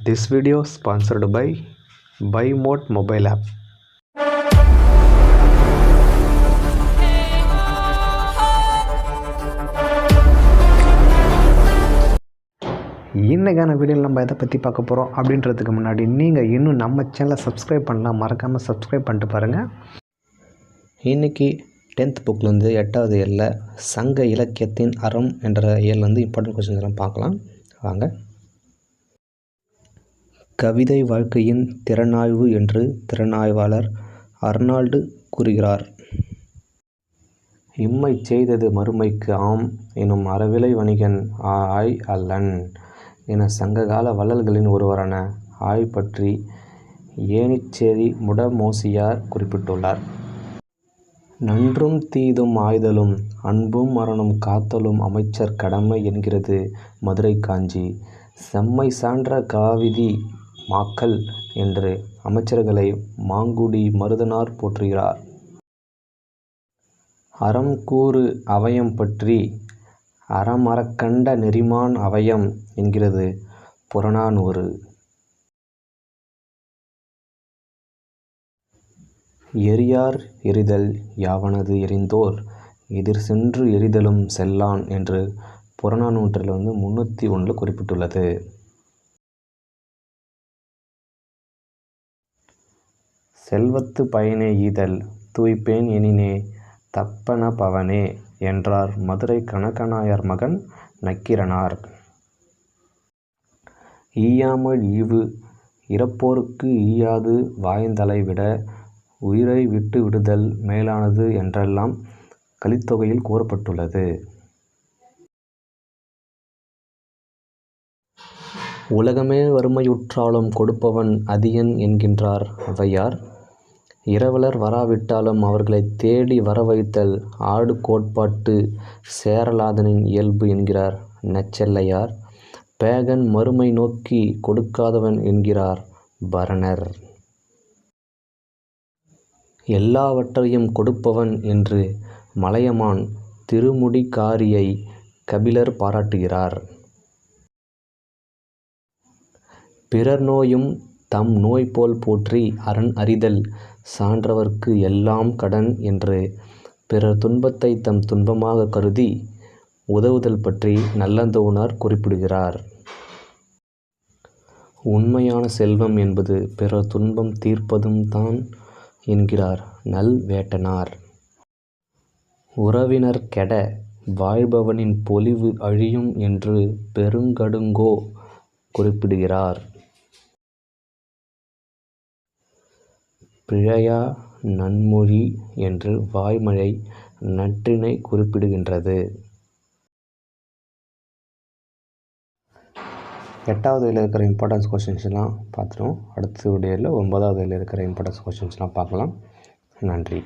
This video sponsored by by mod mobile app இன்றைக்கான வீடியோவில் நம்ம எதை பற்றி பார்க்க போகிறோம் அப்படின்றதுக்கு முன்னாடி நீங்கள் இன்னும் நம்ம சேனலை சப்ஸ்கிரைப் பண்ணலாம். மறக்காமல் சப்ஸ்கிரைப் பண்ணிட்டு பாருங்கள் இன்றைக்கி டென்த் புக்லேருந்து எட்டாவது ஏழில் சங்க இலக்கியத்தின் அறம் என்ற இயல் வந்து இம்பார்ட்டன்ட் கொஸ்டின்ஸ் எல்லாம் பார்க்கலாம். வாங்க. கவிதை வாழ்க்கையின் திறனாய்வு என்று திறனாய்வாளர் அர்னால்டு கூறுகிறார். இம்மை செய்தது மறுமைக்கு ஆம் எனும் அறவிலை வணிகன் ஆய் அல்லன் என சங்ககால வள்ளல்களின் ஒருவரான ஆய் பற்றி ஏனிச்சேரி முடமோசியார் குறிப்பிட்டுள்ளார். நன்றும் தீதும் ஆய்தலும் அன்பும் மரணம் காத்தலும் அமைச்சர் கடமை என்கிறது மதுரை காஞ்சி. செம்மை சான்ற காவிதி மாக்கள் என்று அமைச்சர்களை மாங்குடி மருதனார் போற்றுகிறார். அறம் கூறு அவயம் பற்றி அறமறக்கண்ட நெறிமான் அவயம் என்கிறது புறநானூறு. எரியார் எரிதல் யாவனது எரிந்தோர் எதிர் சென்று எரிதலும் செல்லான் என்று புறநானூற்றில் வந்து முன்னூற்றி ஒன்றில் குறிப்பிட்டுள்ளது. செல்வத்து பயனே ஈதல் தூய்ப்பேன் எனினே தப்பன பவனே என்றார் மதுரை கணக்கநாயர் மகன் நக்கீரனார். ஈயாமல் ஈவு இறப்போருக்கு ஈயாது வாய்ந்தலை விட உயிரை விட்டு விடுதல் மேலானது என்றெல்லாம் கலித்தொகையில் கூறப்பட்டுள்ளது. உலகமே வறுமையுற்றாலும் கொடுப்பவன் அதியன் என்கின்றார் ஔவையார் இரவலர் வராவிட்டாலும் அவர்களை தேடி வரவைத்தல் ஆடு கோட்பாட்டு சேரலாதனின் இயல்பு என்கிறார். நச்செல்லையார் பேகன் மறுமை நோக்கி கொடுக்காதவன் என்கிறார் பரணர். எல்லாவற்றையும் கொடுப்பவன் என்று மலையமான் திருமுடிக்காரியை கபிலர் பாராட்டுகிறார். பிறர் நோயும் தம் நோய் போல் போற்றி அரண் அறிதல் சான்றவர்க்கு எல்லாம் கடன் என்று பிறர் துன்பத்தை தம் துன்பமாக கருதி உதவுதல் பற்றி நல்லந்தோனார் குறிப்பிடுகிறார். உண்மையான செல்வம் என்பது பிறர் துன்பம் தீர்ப்பதும் தான் என்கிறார் நல் வேட்டனார். உறவினர் கெட வாழ்பவனின் பொலிவு அழியும் என்று பெருங்கடுங்கோ குறிப்பிடுகிறார். பிழையா நன்மொழி என்று வாய்மழை நற்றினை குறிப்பிடுகின்றது. எட்டாவது இதில் இருக்கிற இம்பார்ட்டன்ஸ் கொஷின்ஸ்லாம் பார்த்துருவோம். அடுத்த வீடியோவில் ஒன்பதாவது இதில் இருக்கிற இம்பார்ட்டன்ஸ் கொஷின்ஸ்லாம் பார்க்கலாம். நன்றி.